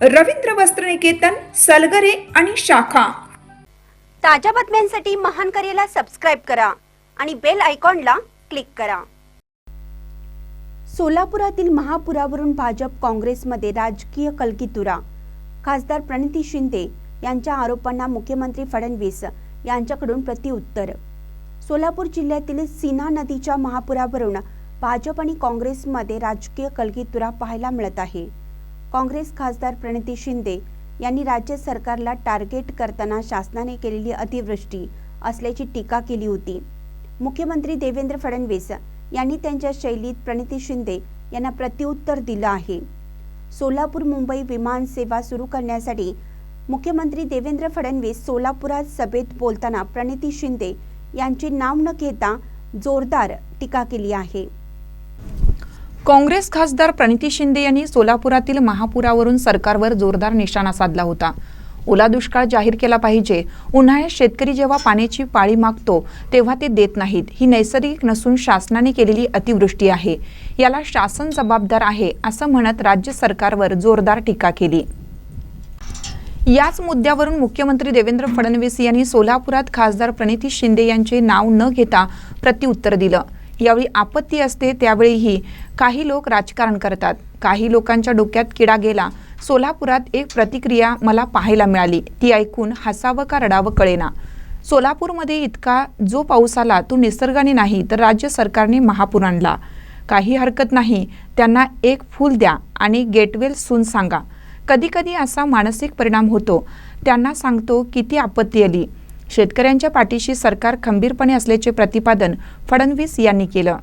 रवींद्र वस्त्रनिकेतन सलगरे आणि शाखा. ताज्या बातम्यांसाठी महान करेला सबस्क्राईब करा आणि बेल आयकॉनला क्लिक करा. सोलापुरातील महापुरावरून भाजप काँग्रेसमध्ये राजकीय कलकीतुरा खासदार प्रणिती शिंदे यांच्या आरोपांना मुख्यमंत्री फडणवीस यांच्याकडून प्रतिउत्तर सोलापूर जिल्ह्यातील सीना नदीच्या महापुरावरून भाजप आणि काँग्रेसमध्ये राजकीय कलकीतुरा पाहायला मिळत आहे. काँग्रेस खासदार प्रणिती शिंदे यांनी राज्य सरकारला टार्गेट करताना शासनाने केलेली अतिवृष्टी असल्याची टीका केली होती. मुख्यमंत्री देवेंद्र फडणवीस यांनी त्यांच्या शैलीत प्रणिती शिंदे यांना प्रत्युत्तर दिलं आहे. सोलापूर मुंबई विमान सेवा सुरू करण्यासाठी मुख्यमंत्री देवेंद्र फडणवीस सोलापुरात सभेत बोलताना प्रणिती शिंदे यांचे नाव न घेता जोरदार टीका केली आहे. काँग्रेस खासदार प्रणिती शिंदे यांनी सोलापुरातील महापुरावरून सरकारवर जोरदार निशाणा साधला होता. ओला दुष्काळ जाहीर केला पाहिजे. उन्हाळ्यात शेतकरी जेव्हा पाण्याची पाळी मागतो तेव्हा ते देत नाहीत. ही नैसर्गिक नसून शासनाने केलेली अतिवृष्टी आहे. याला शासन जबाबदार आहे असं म्हणत राज्य सरकारवर जोरदार टीका केली. याच मुद्द्यावरून मुख्यमंत्री देवेंद्र फडणवीस यांनी सोलापुरात खासदार प्रणिती शिंदे यांचे नाव न घेता प्रत्युत्तर दिलं. यावेळी आपत्ती असते त्यावेळीही काही लोक राजकारण करतात. काही लोकांच्या डोक्यात किडा गेला. सोलापुरात एक प्रतिक्रिया मला पाहायला मिळाली. ती ऐकून हसावं का रडावं कळेना. सोलापूरमध्ये इतका जो पाऊस आला तो निसर्गाने नाही तर राज्य सरकारने महापूर आणला. काही हरकत नाही. त्यांना एक फूल द्या आणि गेटवेल सून सांगा. कधीकधी असा मानसिक परिणाम होतो. त्यांना सांगतो किती आपत्ती आली. शेतकऱ्यांच्या पाठीशी सरकार खंबीरपणे असल्याचे प्रतिपादन फडणवीस यांनी केलं.